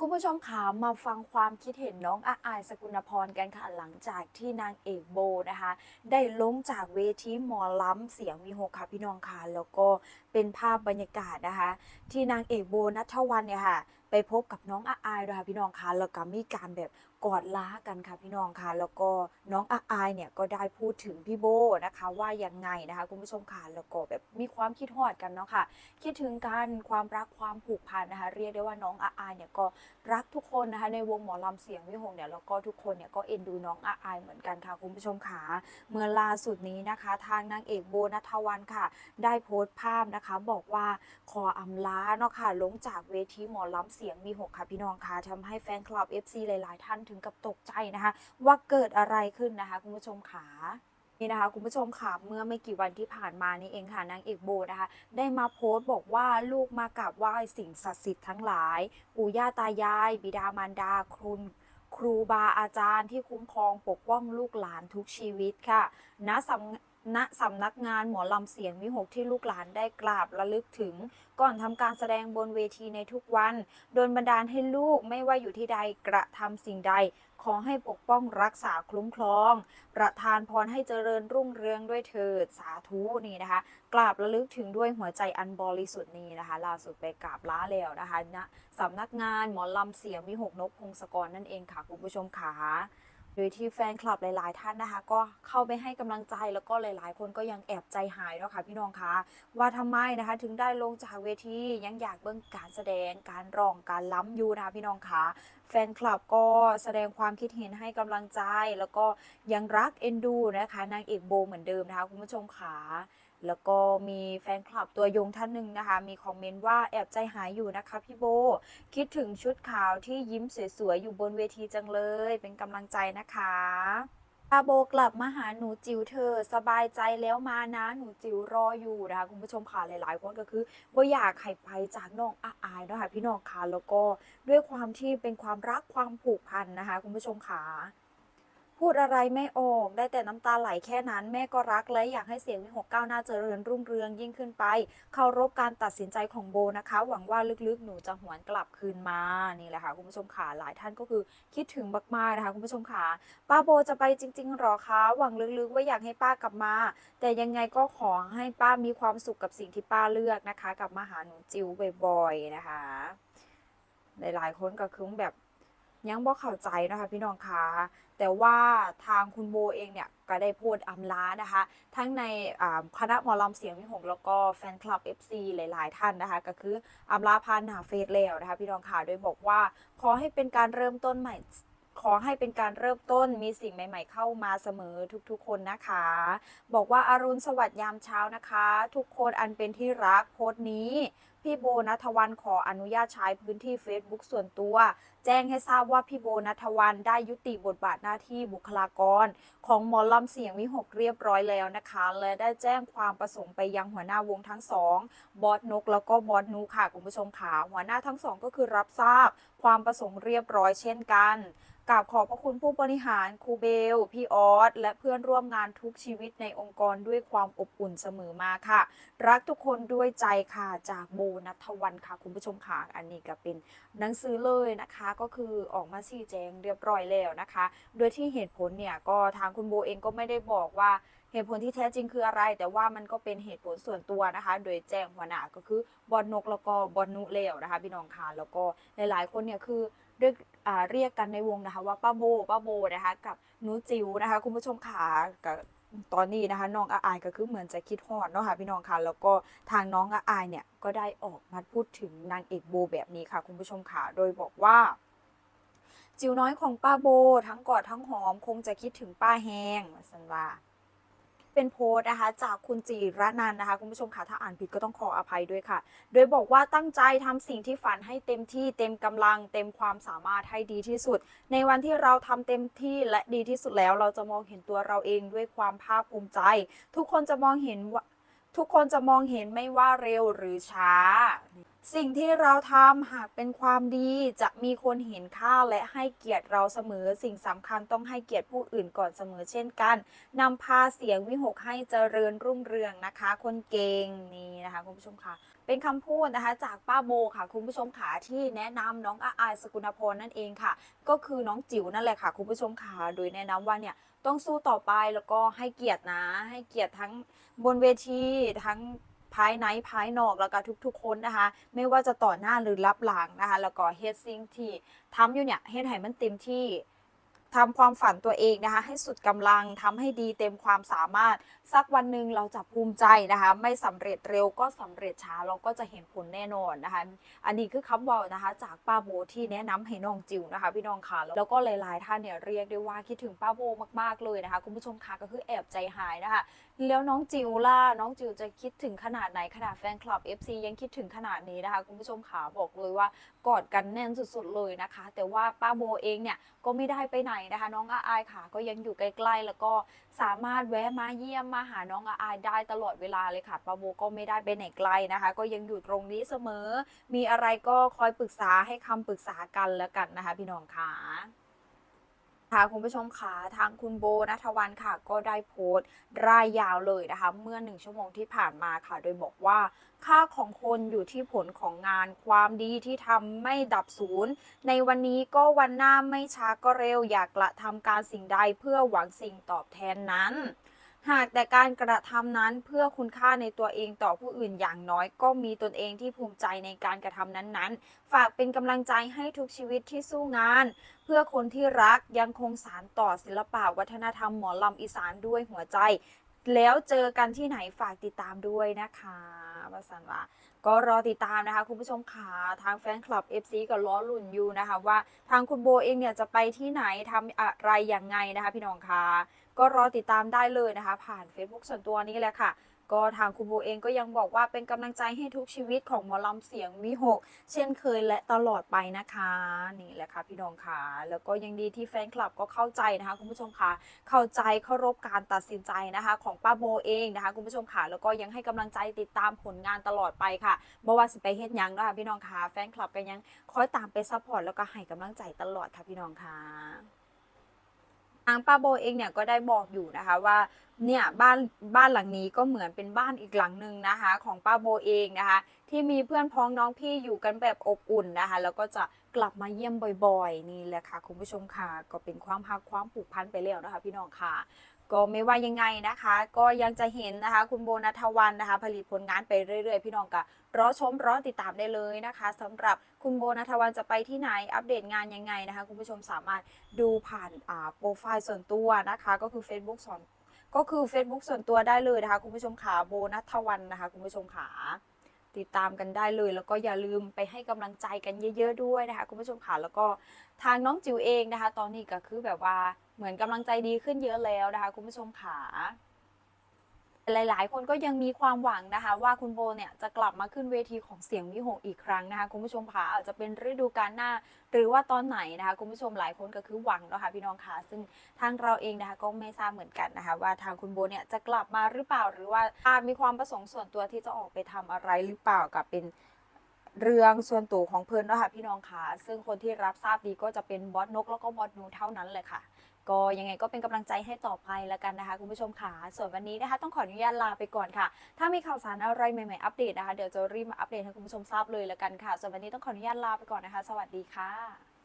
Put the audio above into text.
คุณผู้ชมคะมาฟังความคิดเห็นน้องอาอายสกุลพรกันค่ะหลังจากที่นางเอกโบนะคะ ได้ลงจากเวทีหมอล้ำเสียงวีหกค่ะพี่น้องค่ะแล้วก็เป็นภาพบรรยากาศนะคะ ที่นางเอกโบนัทวันเนี่ยค่ะ ไปพบกับน้องอาอายด้วยค่ะพี่น้องค่ะแล้วก็มีการแบบกอดล้ากันค่ะพี่น้องค่ะ แล้วก็น้องอาอายเนี่ยก็ได้พูดถึงพี่โบนะคะ ว่ายังไงนะคะคุณผู้ชมค่ะแล้วก็แบบมีความคิดฮอดกันเนาะค่ะ คิดถึงกันความรักความผูกพันนะคะ เรียกได้ว่าน้องอาอายเนี่ยก็รักทุกคนนะคะ ในวงหมอลำเสียงวิหงเนี่ยแล้วก็ทุกคนเนี่ยก็เอ็นดูน้องอาอายเหมือนกันค่ะคุณผู้ชมค่ะเมื่อล่าสุดนี้นะคะ ทางนางเอกโบนัทวันค่ะ ได้โพสต์ภาพนะคะ บอกว่าขออำลาเนาะค่ะลงจากเวทีหมอลำเสียงมีหกค่ะพี่น้องค่ะทำให้แฟนคลับ FC หลาย ๆ ท่านถึงกับตกใจนะคะ ว่าเกิดอะไรขึ้นนะคะคุณผู้ชมขานี่นะคะคุณผู้ชมค่ะเมื่อไม่กี่วันที่ผ่านมานี่เองค่ะนางเอกโบนะคะ ได้มาโพสต์บอกว่าลูกมากราบไหว้สิ่งศักดิ์สิทธิ์ทั้งหลาย ปู่ย่าตายาย บิดามารดาคุณครูบาอาจารย์ที่คุ้มครองปกป้องลูกหลานทุกชีวิตค่ะณสำ ณสำนักงานหมอลำเสียงวิหกที่ลูกหลานได้กราบระลึกถึง ก่อนทำการแสดงบนเวทีในทุกวัน โดนบันดาลให้ลูกไม่ว่าอยู่ที่ใดกระทำสิ่งใด ขอให้ปกป้องรักษาคุ้มครอง ประทานพรให้เจริญรุ่งเรืองด้วยเถิดสาธุนี่นะคะ กราบระลึกถึงด้วยหัวใจอันบริสุทธิ์นี้นะคะล่าสุดไปกราบล้าแล้วนะคะณสำนักงานหมอลำเสียงวิหกนกพงศกรนั่นเองค่ะคุณผู้ชมค่ะ โดยที่แฟนคลับหลาย ๆ ท่านนะคะ ก็เข้าไปให้กำลังใจแล้วก็หลาย ๆ คนก็ยังแอบใจหายเนาะค่ะพี่น้องคะว่าทำไมนะคะ ถึงได้ลงจากเวทียังอยากเบิ่งการแสดงการร้องการล้ำอยู่นะคะพี่น้องคะแฟนคลับก็แสดงความคิดเห็นให้กำลังใจ แล้วก็ยังรักเอ็นดูนะคะนางเอกโบเหมือนเดิมนะคะคุณผู้ชมขา แล้วก็มีแฟนคลับตัวยงท่านหนึ่งนะคะ มีคอมเมนต์ว่าแอบใจหายอยู่นะคะพี่โบ คิดถึงชุดขาวที่ยิ้มสวยๆ อยู่บนเวทีจังเลย เป็นกำลังใจนะคะอาโบกลับมาหาหนูจิ๋วเธอ สบายใจแล้วมานะ หนูจิ๋วรออยู่นะคะคุณผู้ชมค่ะหลาย ๆ คนก็คือว่าอยากให้ไปจากน้องอาอายนะคะพี่น้องค่ะแล้วก็ด้วยความที่เป็นความรักความผูกพันนะคะ คุณผู้ชมค่ะ พูดอะไรไม่ออก ได้แต่น้ำตาไหลแค่นั้น แม่ก็รักและอยากให้เสียงวิหกก้าวหน้าเจริญรุ่งเรืองยิ่งขึ้นไป เคารพการตัดสินใจของโบนะคะ หวังว่าลึกๆ หนูจะหวนกลับคืนมานี่แหละค่ะคุณผู้ชมค่ะหลายท่านก็คือคิดถึงมากๆนะคะคุณผู้ชมค่ะป้าโบจะไปจริงๆหรอคะหวังลึกๆ ว่าอยากให้ป้ากลับมา แต่ยังไงก็ขอให้ป้ามีความสุขกับสิ่งที่ป้าเลือกนะคะกลับมาหาหนูจิ๋วบ่อยๆนะคะ หลายๆคนก็คือแบบ ยังบ่เข้าใจนะคะพี่น้องคะแต่ว่าทางคุณโบเองเนี่ยก็ได้พูดอำลานะคะ ทั้งในคณะหมอลำเสียงวิหกแล้วก็แฟนคลับ FC หลาย ๆ ท่านนะคะ ก็คืออำลาพานหาเฟซแล้วนะคะ พี่น้องค่ะโดยบอกว่าขอให้เป็นการเริ่มต้นใหม่ ขอให้เป็นการเริ่มต้นมีสิ่งใหม่ ๆ เข้ามาเสมอทุกๆคนนะคะ บอกว่าอารุณสวัสดิ์ยามเช้านะคะ ทุกคนอันเป็นที่รักโพสต์นี้พี่โบนัทวันขออนุญาตใช้พื้นที่ Facebook ส่วนตัว แจ้งให้ทราบว่าพี่โบนัทวันได้ยุติบทบาทหน้าที่บุคลากร ของหมอลำเสียงวิหกเรียบร้อยแล้วนะคะ และได้แจ้งความประสงค์ไปยังหัวหน้าวงทั้งสองบอสนก แล้วก็บอสนูค่ะคุณผู้ชมค่ะหัวหน้าทั้งสองก็คือรับทราบความประสงค์เรียบร้อยเช่นกัน กราบขอบพระคุณผู้บริหารครูเบล พี่ออสและเพื่อนร่วมงานทุกชีวิตในองค์กรด้วยความอบอุ่นเสมอมาค่ะ รักทุกคนด้วยใจค่ะจากโบนัทวันค่ะ คุณผู้ชมค่ะอันนี้ก็เป็นหนังสือเลยนะคะ ก็คือออกมาชี้แจงเรียบร้อยแล้วนะคะ โดยที่เหตุผลเนี่ยก็ทางคุณโบเองก็ไม่ได้บอกว่าเหตุผลที่แท้จริงคืออะไร แต่ว่ามันก็เป็นเหตุผลส่วนตัวนะคะ โดยแจ้งหัวหน้าก็คือบอลนกแล้วก็บอลนุแล้วนะคะพี่น้องค่ะแล้วก็หลายๆคนเนี่ยคือ เรียกเรียกกันในวงนะคะว่าป้าโบป้าโบนะคะกับนูจิ๋วนะคะ คุณผู้ชมค่ะกับตอนนี้นะคะน้องอาอายก็คือเหมือนจะคิดฮอดเนาะค่ะพี่น้องค่ะแล้วก็ทางน้องอาอายเนี่ยก็ได้ออกมาพูดถึงนางเอกโบแบบนี้ค่ะ คุณผู้ชมค่ะโดยบอกว่าจิ๋วน้อยของป้าโบ ทั้งกอดทั้งหอมคงจะคิดถึงป้าแฮงสันว่า เป็นโพสต์นะคะ จากคุณจีระนันนะคะ คุณผู้ชมค่ะถ้าอ่านผิดก็ต้องขออภัยด้วยค่ะ โดยบอกว่าตั้งใจทำสิ่งที่ฝันให้เต็มที่เต็มกำลัง เต็มความสามารถให้ดีที่สุด ในวันที่เราทำเต็มที่และดีที่สุดแล้ว เราจะมองเห็นตัวเราเองด้วยความภาคภูมิใจ ทุกคนจะมองเห็นว่าทุกคนจะมองเห็นไม่ว่าเร็วหรือช้า สิ่งที่เราทำหากเป็นความดีจะมีคนเห็นค่าและให้เกียรติเราเสมอ สิ่งสำคัญต้องให้เกียรติผู้อื่นก่อนเสมอเช่นกันนำพาเสียงวิหกให้เจริญรุ่งเรืองนะคะ คนเก่งนี่นะคะคุณผู้ชมค่ะ เป็นคำพูดนะคะ จากป้าโบค่ะ คุณผู้ชมค่ะที่แนะนำน้องอาอายสกุณพรนั่นเองค่ะ ก็คือน้องจิ๋วนั่นแหละค่ะ คุณผู้ชมค่ะโดยแนะนำว่าเนี่ยต้องสู้ต่อไปแล้วก็ให้เกียรตินะ ให้เกียรติทั้งบนเวทีทั้ง ภายในภายนอกแล้วก็ทุกๆคนนะคะ ไม่ว่าจะต่อหน้าหรือรับหลังนะคะ แล้วก็เฮ็ดสิ่งที่ทำอยู่เนี่ยเฮ็ดให้มันเต็มที่ ทำความฝันตัวเองนะคะ ให้สุดกำลังทำให้ดีเต็มความสามารถ สักวันหนึ่งเราจะภูมิใจนะคะ ไม่สำเร็จเร็วก็สำเร็จช้าเราก็จะเห็นผลแน่นอนนะคะ อันนี้คือคำเว่านะคะ จากป้าโบที่แนะนำให้น้องจิ๋วนะคะ พี่น้องค่ะแล้วก็หลายๆท่านเนี่ยเรียกได้ว่าคิดถึงป้าโบมากๆเลยนะคะ คุณผู้ชมค่ะก็คือแอบใจหายนะคะ แล้วน้องจิวล่ะน้องจิวจะคิดถึงขนาดไหนขนาดแฟนคลับ FC ยังคิดถึงขนาดนี้นะคะ คุณผู้ชมขาบอกเลยว่ากอดกันแน่นสุดๆเลยนะคะ แต่ว่าป้าโบเองเนี่ยก็ไม่ได้ไปไหนนะคะ น้องอาอายค่ะ ก็ยังอยู่ใกล้ๆ แล้วก็สามารถแวะมาเยี่ยมมาหาน้องอาอายได้ตลอดเวลาเลยค่ะป้าโบก็ไม่ได้ไปไหนไกลนะคะ ก็ยังอยู่ตรงนี้เสมอ มีอะไรก็คอยปรึกษาให้คำปรึกษากันแล้วกันนะคะ พี่น้องค่ะ คะคุณผู้ชมค่ะทางคุณโบนัทวันค่ะ ก็ได้โพสต์รายยาวเลยนะคะ เมื่อหนึ่งชั่วโมงที่ผ่านมาค่ะ โดยบอกว่าค่าของคนอยู่ที่ผลของงานความดีที่ทำไม่ดับศูนย์ ในวันนี้ก็วันหน้าไม่ช้าก็เร็วอยากละทำการสิ่งใดเพื่อหวังสิ่งตอบแทนนั้น หากแต่การกระทำนั้นเพื่อคุณค่าในตัวเองต่อผู้อื่นอย่างน้อย ก็มีตนเองที่ภูมิใจในการกระทำนั้นๆ ฝากเป็นกำลังใจให้ทุกชีวิตที่สู้งาน เพื่อคนที่รักยังคงสารต่อศิลปะวัฒนธรรมหมอลำอีสานด้วยหัวใจ แล้วเจอกันที่ไหนฝากติดตามด้วยนะคะวสันว่าก็รอติดตามนะคะ คุณผู้ชมค่ะทางแฟนคลับ FC ก็ล้อลุ่นอยู่นะคะ ว่าทางคุณโบเองเนี่ยจะไปที่ไหนทำอะไรอย่างไงนะคะ พี่น้องคะ ก็รอติดตามได้เลยนะคะ ผ่าน Facebook ส่วนตัวนี้แหละค่ะ ก็ทางคุณโบเองก็ยังบอกว่าเป็นกำลังใจให้ทุกชีวิตของหมอลำเสียงวิหกเช่นเคยและตลอดไปนะคะนี่แหละค่ะพี่น้องค่ะแล้วก็ยังดีที่แฟนคลับก็เข้าใจนะคะคุณผู้ชมค่ะเข้าใจเคารพการตัดสินใจนะคะ ของป้าโบเองนะคะคุณผู้ชมค่ะแล้วก็ยังให้กำลังใจติดตามผลงานตลอดไปค่ะบ่ว่าสิไปเฮ็ดหยังนะคะพี่น้องค่ะแฟนคลับก็ยังคอยตามไปซัพพอร์ตแล้วก็ให้กำลังใจตลอดค่ะพี่น้องค่ะ ทางป้าโบเองเนี่ยก็ได้บอกอยู่นะคะว่าเนี่ยบ้านบ้านหลังนี้ก็เหมือนเป็นบ้านอีกหลังหนึ่งนะคะ ของป้าโบเองนะคะ ที่มีเพื่อนพ้องน้องพี่อยู่กันแบบอบอุ่นนะคะ แล้วก็จะกลับมาเยี่ยมบ่อยๆ นี่แหละค่ะ คุณผู้ชมค่ะ ก็เป็นความฮักความผูกพันไปแล้วนะคะ พี่น้องค่ะ ก็ไม่ว่ายังไงนะคะ ก็ยังจะเห็นนะคะ คุณโบนัทวันนะคะ ผลิตผลงานไปเรื่อยๆ พี่น้องก็รอชมรอติดตามได้เลยนะคะสำหรับคุณโบนัทวันจะไปที่ไหนอัปเดตงานยังไงนะคะ คุณผู้ชมสามารถดูผ่านอ่าโปรไฟล์ส่วนตัวนะคะ ก็คือ Facebook ส่วนก็คือ Facebook ส่วนตัวได้เลยนะคะ คุณผู้ชมขาโบนัทวันนะคะ คุณผู้ชมขา ติดตามกันได้เลย แล้วก็อย่าลืมไปให้กำลังใจกันเยอะ ๆ ด้วยนะคะคุณผู้ชมค่ะแล้วก็ทางน้องจิ๋วเองนะคะ ตอนนี้ก็คือแบบว่าเหมือนกำลังใจดีขึ้นเยอะแล้วนะคะคุณผู้ชมค่ะ หลาย ๆ คนก็ยังมีความหวังนะคะ ว่าคุณโบเนี่ยจะกลับมาขึ้นเวทีของเสียงวิหกอีกครั้งนะคะคุณผู้ชมคะอาจจะเป็นฤดูกาลหน้า หรือว่าตอนไหนนะคะคุณผู้ชมหลายคนก็คือหวังแล้วค่ะพี่น้องคะซึ่งทางเราเองนะคะก็ไม่ทราบเหมือนกันนะคะ ว่าทางคุณโบเนี่ยจะกลับมาหรือเปล่า หรือว่ามีความประสงค์ส่วนตัวที่จะออกไปทำอะไรหรือเปล่ากับเป็น เรื่องส่วนตัวของเพิ่นเนาะค่ะพี่น้องค่ะ ซึ่งคนที่รับทราบดีก็จะเป็นบอสนก แล้วก็บอสนูเท่านั้นเลยค่ะ ก็ยังไงก็เป็นกำลังใจให้ต่อไปแล้วกันนะคะ คุณผู้ชมค่ะ ส่วนวันนี้นะคะ ต้องขออนุญาตลาไปก่อนค่ะ ถ้ามีข่าวสารอะไรใหม่ๆอัปเดตนะคะเดี๋ยวจะรีบมาอัปเดตให้คุณผู้ชมทราบเลยแล้วกันค่ะ ส่วนวันนี้ต้องขออนุญาตลาไปก่อนนะคะ สวัสดีค่ะ